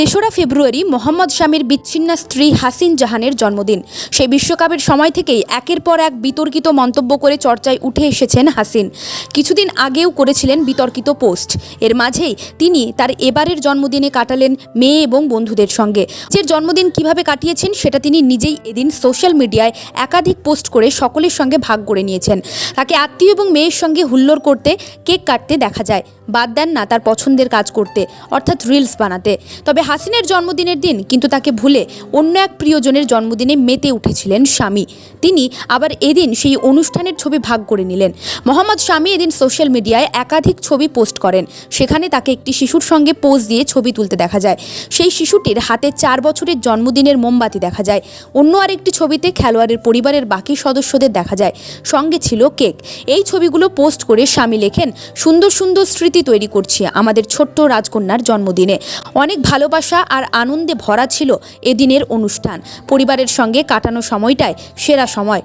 তেসরা ফেব্রুয়ারি মোহাম্মদ শামীর বিচ্ছিন্না স্ত্রী হাসিন জাহানের জন্মদিন। সেই বিশ্বকাপের সময় থেকেই একের পর এক বিতর্কিত মন্তব্য করে চর্চায় উঠে এসেছেন হাসিন। কিছুদিন আগেও করেছিলেন বিতর্কিত পোস্ট। এর মাঝেই তিনি তার এবারের জন্মদিনে কাটালেন মেয়ে এবং বন্ধুদের সঙ্গে। যে জন্মদিন কীভাবে কাটিয়েছেন সেটা তিনি নিজেই এদিন সোশ্যাল মিডিয়ায় একাধিক পোস্ট করে সকলের সঙ্গে ভাগ করে নিয়েছেন। তাকে আত্মীয় এবং মেয়ের সঙ্গে হুল্লোড় করতে কেক কাটতে দেখা যায়। বাদ দেন না তার পছন্দের কাজ করতে, অর্থাৎ রিলস বানাতে। তবে হাসিনের জন্মদিনের দিন কিন্তু তাকে ভুলে অন্য এক প্রিয়জনের জন্মদিনে মেতে উঠেছিলেন স্বামী। তিনি আবার এদিন সেই অনুষ্ঠানের ছবি ভাগ করে নিলেন। মোহাম্মদ স্বামী এদিন সোশ্যাল মিডিয়ায় একাধিক ছবি পোস্ট করেন। সেখানে তাকে একটি শিশুর সঙ্গে পোজ দিয়ে ছবি তুলতে দেখা যায়। সেই শিশুটির হাতে চার বছরের জন্মদিনের মোমবাতি দেখা যায়। অন্য আরেকটি ছবিতে খেলোয়াড়ের পরিবারের বাকি সদস্যদের দেখা যায়। সঙ্গে ছিল কেক। এই ছবিগুলো পোস্ট করে স্বামী লেখেন, সুন্দর সুন্দর স্মৃতি তৈরি করছি আমাদের ছোট্ট রাজকন্যার জন্মদিনে। অনেক ভালোবাসা আর আনন্দে ভরা ছিল এদিনের অনুষ্ঠান। পরিবারের সঙ্গে কাটানো সময়টায় সেরা সময়।